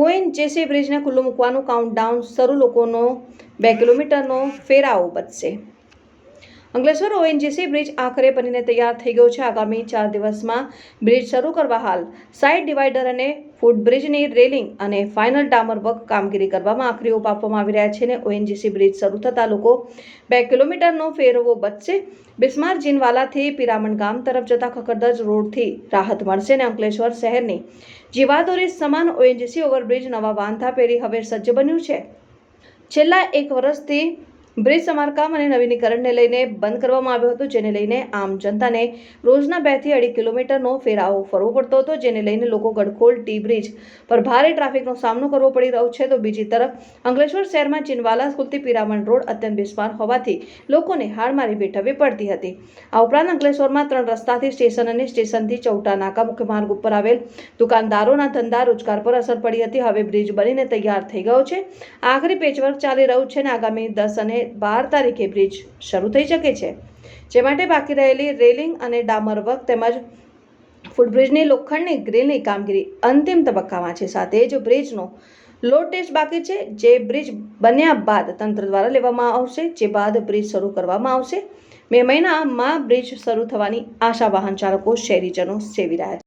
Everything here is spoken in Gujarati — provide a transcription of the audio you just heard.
ઓએનજીસી બ્રિજને ખુલ્લું મૂકવાનું કાઉન્ટડાઉન શરૂ લોકોનો બે કિલોમીટરનો ફેરાવો બચશે. અંકલેશ્વર ઓએનજીસી બ્રિજ આખરે બનીને તૈયાર થઈ ગયો છે. આગામી ચાર દિવસમાં બ્રિજ શરૂ કરવા હાલ સાઇડ ડિવાઈડર અને ફૂટબ્રિજની રેલિંગ અને ફાઇનલ ડામર વર્ક કામગીરી કરવામાં આખરી ઓપ આપવામાં આવી રહ્યા છે અને ઓએનજીસી બ્રિજ શરૂ થતાં લોકો બે કિલોમીટરનો ફેરવો બચશે. બિસ્માર જીનવાલાથી પિરામણ ગામ તરફ જતા ખખડદજ રોડથી રાહત મળશે અને અંકલેશ્વર શહેરની જીવાદોરી સમાન ઓએનજીસી ઓવરબ્રિજ નવા વાંધા પેરી હવે સજ્જ બન્યું છે. છેલ્લા એક વર્ષથી બ્રિજ સમારકામ અને નવીનીકરણને લઈને બંધ કરવામાં આવ્યો હતો, જેને લઈને આમ જનતાને રોજના બેથી અઢી કિલોમીટરનો ફેરાવો ફરવો પડતો હતો, જેને લઈને લોકો ગડખોલ ટી બ્રિજ પર ભારે ટ્રાફિકનો સામનો કરવો પડી રહ્યો છે. તો બીજી તરફ, અંકલેશ્વર શહેરમાં ચિનવાલા સ્કૂલથી પિરામણ રોડ અત્યંત બિસ્માર હોવાથી લોકોને હાડમારી વેઠવવી પડતી હતી. આ ઉપરાંત અંકલેશ્વરમાં ત્રણ રસ્તાથી સ્ટેશન અને સ્ટેશનથી ચૌટા નાકા મુખ્ય માર્ગ ઉપર આવેલ દુકાનદારોના ધંધા રોજગાર પર અસર પડી હતી. હવે બ્રિજ બનીને તૈયાર થઈ ગયો છે. આખરી પેચવર્ક ચાલી રહ્યું છે અને આગામી દસ અને બાર તારીખે બ્રિજ શરૂ થઈ શકે છે. જે માટે બાકી રહેલી રેલિંગ અને ડામર વર્ક તેમજ ફૂટબ્રિજની લોખંડની ગ્રીલની કામગીરી અંતિમ તબક્કામાં છે. સાથે જ બ્રિજનો લોડ ટેસ્ટ બાકી છે. જે બ્રિજ બન્યા બાદ તંત્ર દ્વારા લેવામાં આવશે, જે બાદ બ્રિજ શરૂ કરવામાં આવશે. મે મહિનામાં બ્રિજ શરૂ થવાની આશા વાહન ચાલકો શહેરીજનો સેવી રહ્યા